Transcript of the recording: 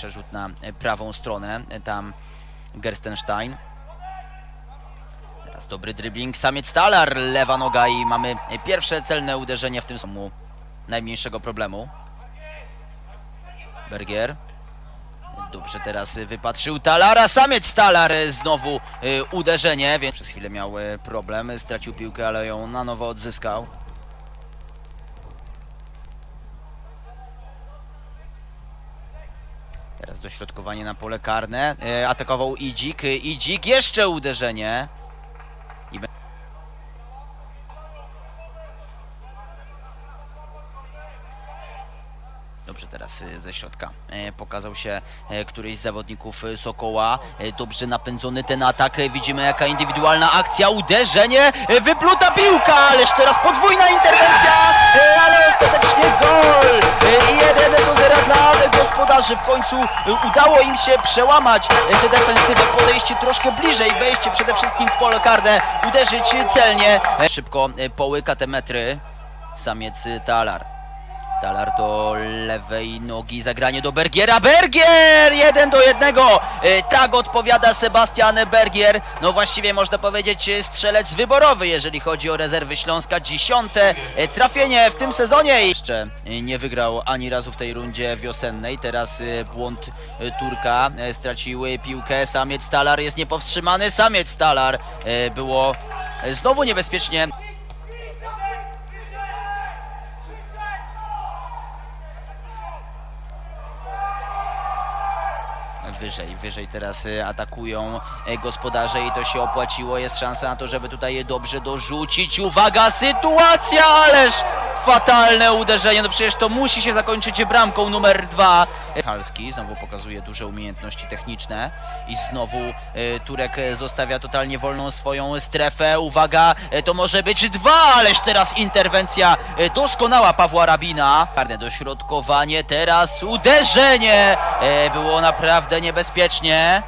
przerzut na prawą stronę. Tam Gerstenstein. Teraz dobry dribbling. Samiec Talar, lewa noga i mamy pierwsze celne uderzenie w tym samu najmniejszego problemu. Bergier. Dobrze teraz wypatrzył Talara, samiec Talar znowu y, uderzenie, więc przez chwilę miał y, problem, stracił piłkę, ale ją na nowo odzyskał. Teraz dośrodkowanie na pole karne, y, atakował Idzik, Idzik, jeszcze uderzenie. I Dobrze teraz y, ze środka e, pokazał się e, któryś z zawodników e, Sokoła. E, Dobrze napędzony ten atak. E, Widzimy jaka indywidualna akcja, uderzenie, e, wypluta piłka, ależ teraz podwójna interwencja, e, ale ostatecznie gospodarzy. W końcu e, udało im się przełamać e, tę defensywę, podejście troszkę bliżej, wejście przede wszystkim w pole karne, uderzyć celnie. Szybko e, połyka te metry. Samiec Talar. Talar do lewej nogi, zagranie do Bergiera. Bergier! 1 do 1. E, Tak odpowiada Sebastian Bergier. No właściwie można powiedzieć e, strzelec wyborowy, jeżeli chodzi o rezerwy Śląska. Dziesiąte e, trafienie w tym sezonie. Jeszcze nie wygrał ani razu w tej rundzie wiosennej. Teraz błąd Turka. Stracił e, piłkę. Samiec Talar jest niepowstrzymany. Samiec Talar było znowu niebezpiecznie. Wyżej, wyżej teraz y, atakują e, gospodarze i to się opłaciło. Jest szansa na to, żeby tutaj je dobrze dorzucić. Uwaga, sytuacja, ależ fatalne uderzenie. No przecież to musi się zakończyć bramką numer dwa. Halski znowu pokazuje duże umiejętności techniczne i znowu e, Turek zostawia totalnie wolną swoją strefę. Uwaga, e, to może być dwa, ależ teraz interwencja e, doskonała Pawła Rabina. Karne dośrodkowanie, teraz uderzenie. Było naprawdę niebezpiecznie.